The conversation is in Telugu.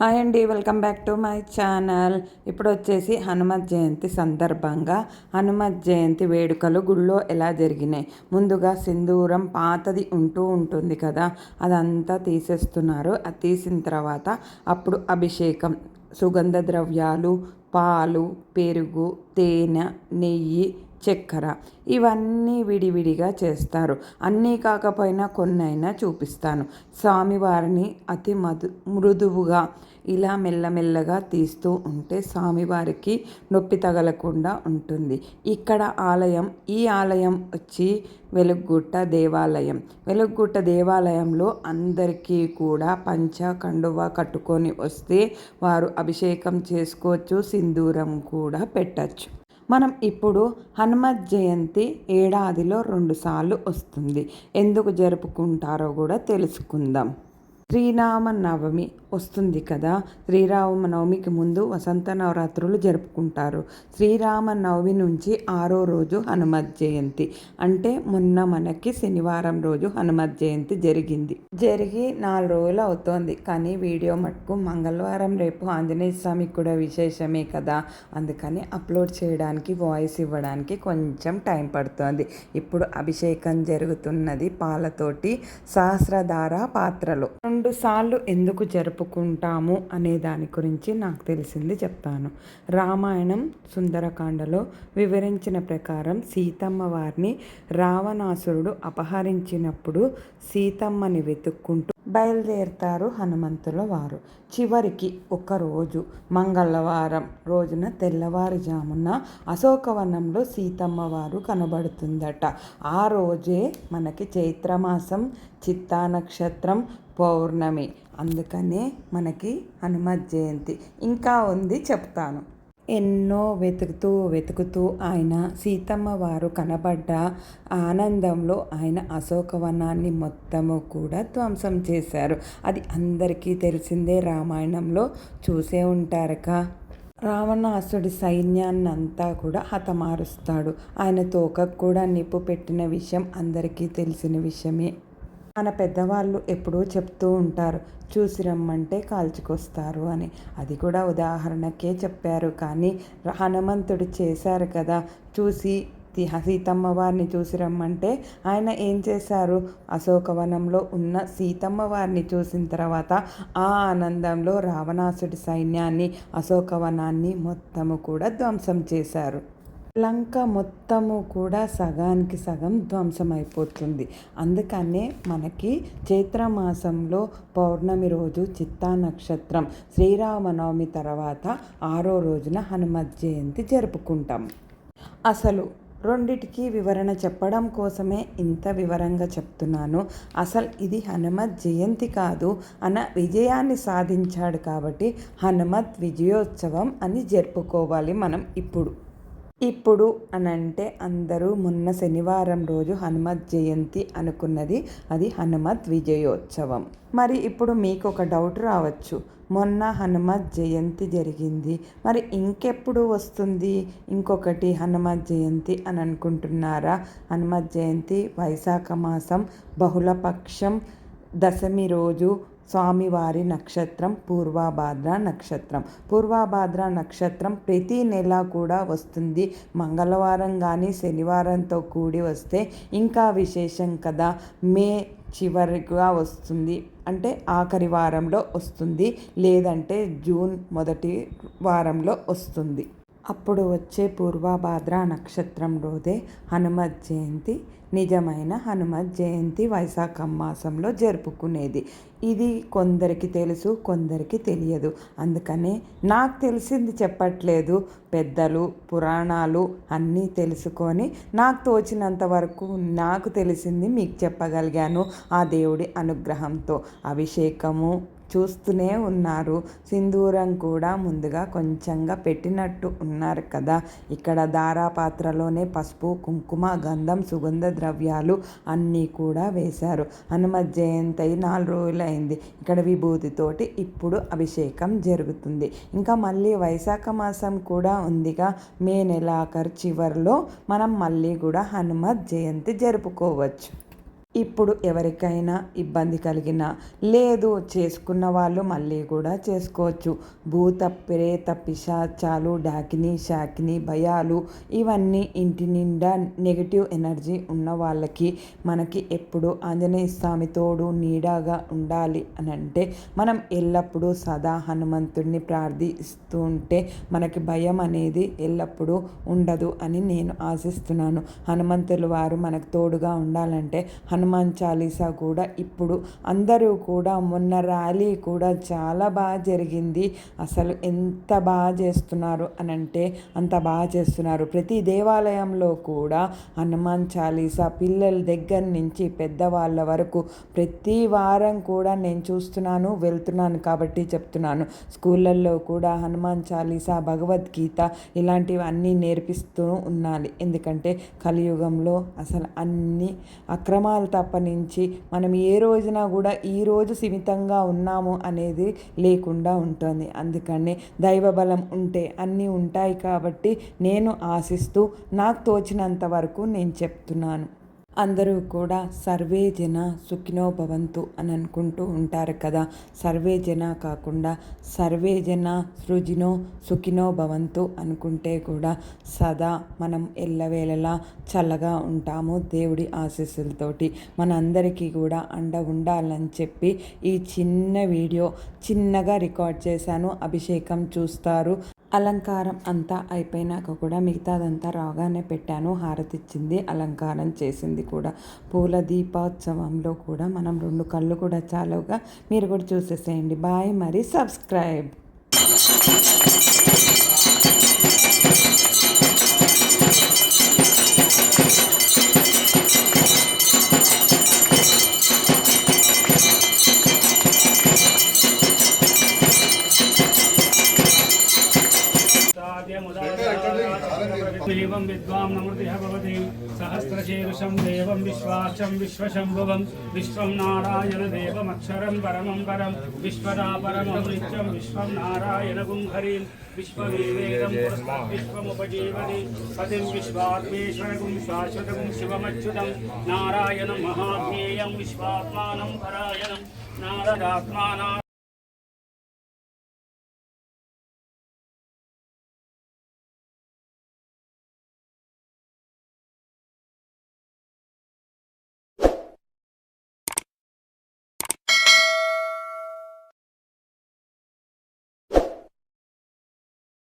హాయ్ అండి welcome back to my channel. ఇప్పుడు వచ్చేసి హనుమత్ జయంతి సందర్భంగా హనుమత్ జయంతి వేడుకలు గుళ్ళో ఎలా జరిగినాయి? ముందుగా సింధూరం పాతది ఉంటూ ఉంటుంది కదా అదంతా తీసేస్తున్నారు. అది తీసిన తర్వాత అప్పుడు అభిషేకం. సుగంధ ద్రవ్యాలు పాలు పెరుగు తేనె నెయ్యి చక్కెర ఇవన్నీ విడివిడిగా చేస్తారు. అన్నీ కాకపోయినా కొన్నైనా చూపిస్తాను. స్వామివారిని అతి మధు మృదువుగా ఇలా మెల్లమెల్లగా తీస్తూ ఉంటే స్వామివారికి నొప్పి తగలకుండా ఉంటుంది. ఇక్కడ ఆలయం ఈ ఆలయం వచ్చి వెలుగుట్ట దేవాలయం. వెలుగుట్ట దేవాలయంలో అందరికీ కూడా పంచ కండువ కట్టుకొని వస్తే వారు అభిషేకం చేసుకోవచ్చు సింధూరం కూడా పెట్టచ్చు. మనం ఇప్పుడు హనుమత్ జయంతి ఏడాదిలో రెండుసార్లు వస్తుంది. ఎందుకు జరుపుకుంటారో కూడా తెలుసుకుందాం. శ్రీరామనవమి వస్తుంది కదా. శ్రీరామనవమికి ముందు వసంత నవరాత్రులు జరుపుకుంటారు. శ్రీరామనవమి నుంచి ఆరో రోజు హనుమత్ జయంతి. అంటే మొన్న మనకి శనివారం రోజు హనుమత్ జయంతి జరిగింది. జరిగి నాలుగు రోజులు అవుతోంది. కానీ వీడియో మటుకు మంగళవారం రేపు ఆంజనేయ స్వామికి కూడా విశేషమే కదా. అందుకని అప్లోడ్ చేయడానికి వాయిస్ ఇవ్వడానికి కొంచెం టైం పడుతోంది. ఇప్పుడు అభిషేకం జరుగుతున్నది పాలతోటి సహస్రధార పాత్రలు. రెండు సార్లు ఎందుకు జరుపుకుంటాము అనే దాని గురించి నాకు తెలిసింది చెప్తాను. రామాయణం సుందరకాండలో వివరించిన ప్రకారం సీతమ్మ వారిని రావణాసురుడు అపహరించినప్పుడు సీతమ్మని వెతుక్కుంటూ బయలుదేరుతారు హనుమంతుల వారు. చివరికి ఒకరోజు మంగళవారం రోజున తెల్లవారుజామున అశోకవనంలో సీతమ్మ వారు కనబడుతుందట. ఆ రోజే మనకి చైత్రమాసం చిత్తా నక్షత్రం పౌర్ణమి. అందుకనే మనకి హనుమత్ జయంతి ఇంకా ఉంది చెప్తాను. ఎన్నో వెతుకుతూ వెతుకుతూ ఆయన సీతమ్మ వారు కనబడ్డ ఆనందంలో ఆయన అశోకవనాన్ని మొత్తము కూడా ధ్వంసం చేశారు. అది అందరికీ తెలిసిందే. రామాయణంలో చూసే ఉంటారక. రావణాసుడి సైన్యాన్ని అంతా కూడా హతమారుస్తాడు. ఆయన తోకకు కూడా నిప్పు పెట్టిన విషయం అందరికీ తెలిసిన విషయమే. మన పెద్దవాళ్ళు ఎప్పుడూ చెప్తూ ఉంటారు చూసి రమ్మంటే కాల్చుకొస్తారు అని. అది కూడా ఉదాహరణకే చెప్పారు. కానీ హనుమంతుడు చేశారు కదా చూసి సీతమ్మ వారిని చూసి రమ్మంటే ఆయన ఏం చేశారు? అశోకవనంలో ఉన్న సీతమ్మ వారిని చూసిన తర్వాత ఆ ఆనందంలో రావణాసుడి సైన్యాన్ని అశోకవనాన్ని మొత్తము కూడా ధ్వంసం చేశారు. లంక మొత్తము కూడా సగానికి సగం ధ్వంసమైపోతుంది. అందుకనే మనకి చైత్రమాసంలో పౌర్ణమి రోజు చిత్తా నక్షత్రం శ్రీరామనవమి తర్వాత ఆరో రోజున హనుమత్ జయంతి జరుపుకుంటాం. అసలు రెండిటికి వివరణ చెప్పడం కోసమే ఇంత వివరంగా చెప్తున్నాను. అసలు ఇది హనుమత్ జయంతి కాదు అన్న విజయాన్ని సాధించాడు కాబట్టి హనుమత్ విజయోత్సవం అని జరుపుకోవాలి మనం ఇప్పుడు. ఇప్పుడు అని అంటే అందరూ మొన్న శనివారం రోజు హనుమత్ జయంతి అనుకున్నది. అది హనుమత్ విజయోత్సవం. మరి ఇప్పుడు మీకు ఒక డౌట్ రావచ్చు. మొన్న హనుమత్ జయంతి జరిగింది. మరి ఇంకెప్పుడు వస్తుంది? ఇంకొకటి హనుమత్ జయంతి అని అనుకుంటున్నారా? హనుమత్ జయంతి వైశాఖ మాసం బహుళపక్షం దశమి రోజు స్వామివారి నక్షత్రం పూర్వాభాద్ర నక్షత్రం. పూర్వాభాద్ర నక్షత్రం ప్రతి నెల కూడా వస్తుంది. మంగళవారం కానీ శనివారంతో కూడి వస్తే ఇంకా విశేషం కదా. మే చివరిగా వస్తుంది. అంటే ఆఖరి వారంలో వస్తుంది. లేదంటే జూన్ మొదటి వారంలో వస్తుంది. అప్పుడు వచ్చే పూర్వభాద్ర నక్షత్రం రోజే హనుమత్ జయంతి నిజమైన హనుమత్ జయంతి వైశాఖ మాసంలో జరుపుకునేది. ఇది కొందరికి తెలుసు కొందరికి తెలియదు. అందుకనే నాకు తెలిసింది చెప్పట్లేదు. పెద్దలు పురాణాలు అన్నీ తెలుసుకొని నాకు తోచినంత వరకు నాకు తెలిసింది మీకు చెప్పగలిగాను ఆ దేవుడి అనుగ్రహంతో. అభిషేకము చూస్తూనే ఉన్నారు. సింధూరం కూడా ముందుగా కొంచెంగా పెట్టినట్టు ఉన్నారు కదా. ఇక్కడ దారాపాత్రలోనే పసుపు కుంకుమ గంధం సుగంధ ద్రవ్యాలు అన్నీ కూడా వేశారు. హనుమత్ జయంతి నాలుగు రోజులైంది. ఇక్కడ విభూతితోటి ఇప్పుడు అభిషేకం జరుగుతుంది. ఇంకా మళ్ళీ వైశాఖ మాసం కూడా ఉందిగా. మే నెలాఖరు చివరిలో మనం మళ్ళీ కూడా హనుమత్ జయంతి జరుపుకోవచ్చు. ఇప్పుడు ఎవరికైనా ఇబ్బంది కలిగినా లేదు చేసుకున్న వాళ్ళు మళ్ళీ కూడా చేసుకోవచ్చు. భూత ప్రేత పిశాచాలు డాకిని షాకిని భయాలు ఇవన్నీ ఇంటి నిండా నెగిటివ్ ఎనర్జీ ఉన్న వాళ్ళకి మనకి ఎప్పుడు ఆంజనేయ స్వామి తోడు నీడగా ఉండాలి అని అంటే మనం ఎల్లప్పుడూ సదా హనుమంతుడిని ప్రార్థిస్తూ ఉంటే మనకి భయం అనేది ఎల్లప్పుడూ ఉండదు అని నేను ఆశిస్తున్నాను. హనుమంతుల వారు మనకు తోడుగా ఉండాలంటే హను హనుమాన్ చాలీసా కూడా ఇప్పుడు అందరూ కూడా మొన్న ర్యాలీ కూడా చాలా బాగా జరిగింది. అసలు ఎంత బాగా చేస్తున్నారు అని అంటే అంత బాగా చేస్తున్నారు. ప్రతి దేవాలయంలో కూడా హనుమాన్ చాలీసా పిల్లల దగ్గర నుంచి పెద్దవాళ్ళ వరకు ప్రతి వారం కూడా నేను చూస్తున్నాను వెళ్తున్నాను కాబట్టి చెప్తున్నాను. స్కూళ్ళల్లో కూడా హనుమాన్ చాలీసా భగవద్గీత ఇలాంటివి అన్నీ నేర్పిస్తూ ఉండాలి. ఎందుకంటే కలియుగంలో అసలు అన్ని అక్రమాలు తప్పనించి మనం ఏ రోజున కూడా ఈ రోజు సీమితంగా ఉన్నాము అనేది లేకుండా ఉంటుంది. అందుకని దైవబలం ఉంటే అన్నీ ఉంటాయి కాబట్టి నేను ఆశిస్తూ నాకు తోచినంత వరకు నేను చెప్తున్నాను. అందరూ కూడా సర్వే జన సుఖినో భవంతు అని అనుకుంటూ ఉంటారు కదా. సర్వే జన కాకుండా సర్వే జన సృజినో సుఖినో భవంతు అనుకుంటే కూడా సదా మనం ఎల్లవేళలా చల్లగా ఉంటాము దేవుడి ఆశీస్సులతోటి. మనందరికీ కూడా అండ ఉండాలని చెప్పి ఈ చిన్న వీడియో చిన్నగా రికార్డ్ చేశాను. అభిషేకం చూస్తారు. అలంకారం అంతా అయిపోయినాక కూడా మిగతాదంతా రాగానే పెట్టాను. హారతి ఇచ్చింది అలంకారం చేసింది కూడా. పూల దీపోత్సవంలో కూడా మనం రెండు కళ్ళు కూడా చాలుగా మీరు కూడా చూసేసేయండి. బాయ్ మరి సబ్స్క్రైబ్. देवं विद्वां नमृतिः भवति सहस्रशीर्षं देवं विश्वाक्षं विश्वशम्भुवं विश्वं नारायणदेवमक्षरं परमं परं विश्वदा परमं नित्यं विश्वं नारायणगुं हरिं विश्ववेदं पुरस्तात् विश्वमुपजीवति पतिं विश्वात्मेश्वरगुं शाश्वतगुं शिवमच्युतं नारायणं महाज्ञेयं विश्वात्मानं परायणं नारदात्माना